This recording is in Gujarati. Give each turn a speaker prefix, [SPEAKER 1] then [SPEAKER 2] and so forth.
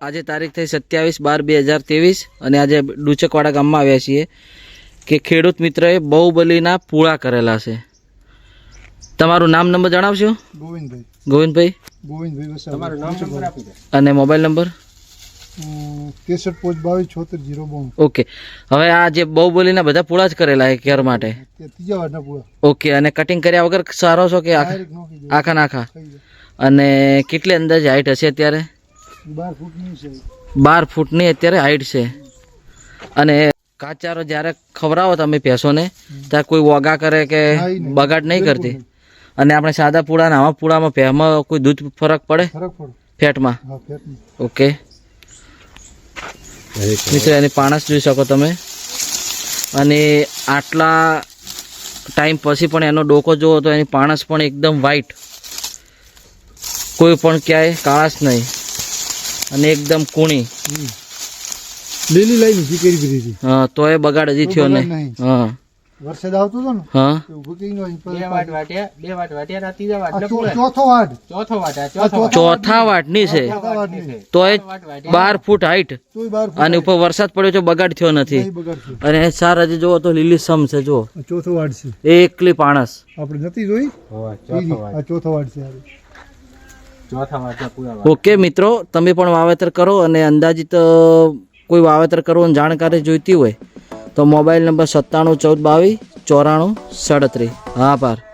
[SPEAKER 1] આજે તારીખ થઈ સત્યાવીસ બાર બે હજાર ત્રેવીસ અને આજે ડુચકવાડા ગામમાં આવ્યા છીએ કે ખેડૂત મિત્રએ બહુબલીના પૂળા કરેલા છે. તમારું નામ નંબર જણાવશો?
[SPEAKER 2] ગોવિંદભાઈ.
[SPEAKER 1] ગોવિંદભાઈ?
[SPEAKER 2] ગોવિંદભાઈ વસાવા. તમારું નામ નંબર આપી દે.
[SPEAKER 1] અને મોબાઈલ નંબર?
[SPEAKER 2] ત્રેસઠ પોચ બાવીસ છોતેર જીરો
[SPEAKER 1] ઓકે. હવે આ જે બહુબલીના બધા પૂળા જ કરેલા છે કેર માટે?
[SPEAKER 2] ત્રીજા વારના પૂરા
[SPEAKER 1] ઓકે અને કટિંગ કર્યા વગર સારો છો કે આખા આખા નાખા અને કેટલી અંદાજે હાઈટ હશે અત્યારે?
[SPEAKER 2] બાર ફૂટની છે.
[SPEAKER 1] બાર ફૂટની અત્યારે હાઈટ છે. અને કાચારો જ્યારે ખવડાવો તમે ભેંસોને ત્યારે કોઈ વોગા કરે કે. બગાડ નહીં કરતી. અને આપણે સાદા પૂળા આવા પૂળામાં ભેમાં કોઈ દૂધ ફરક પડે? ફેટમાં? ઓકે. મિત્રો એની પાણસ જોઈ શકો તમે. અને આટલા ટાઈમ પછી પણ એનો ડોકો જોવો તો એની પાણસ પણ એકદમ વ્હાઈટ કોઈ પણ ક્યાંય કાળાશ નહીં. અને એકદમ કૂણી.
[SPEAKER 2] લીલી લાઈન ઊભી કરી દીધી હતી.
[SPEAKER 1] હા તો એ બગાડ હજી થયો
[SPEAKER 2] ને.
[SPEAKER 1] હા.
[SPEAKER 2] વરસાદ આવતો હતો ને
[SPEAKER 1] હા.
[SPEAKER 2] નો
[SPEAKER 3] બે વાટ વાટ્યા બે વાટ વાટ્યા ના ત્રીજા વાટ
[SPEAKER 2] આ
[SPEAKER 3] ને
[SPEAKER 2] ચો-
[SPEAKER 3] પૂરા.
[SPEAKER 2] ચોથો વાટ.
[SPEAKER 3] ચોથો વાટ. ચોથા
[SPEAKER 1] વાટની છે.
[SPEAKER 2] ચોથા
[SPEAKER 1] તો એ બાર ફૂટ હાઈટ અને ઉપર વરસાદ પડ્યો છે બગાડ થયો નથી. અને સારા હજી જુઓ તો લીલી સમ છે
[SPEAKER 2] જો ચોથો વાટ છે.
[SPEAKER 1] એકલી પાણસ.
[SPEAKER 2] આપણે નથી જોઈ?
[SPEAKER 3] ચોથો
[SPEAKER 2] ચોથો વાટ છે
[SPEAKER 1] ઓકે, મિત્રો, તમે પણ વાવેતર કરો અને અંદાજિત કોઈ વાવેતર કરવાની જાણકારી જોઈતી હોય તો મોબાઈલ નંબર સત્તાણું, ચૌદ, બાવીસ, ચોરાણું, સાડત્રીસ. આભાર.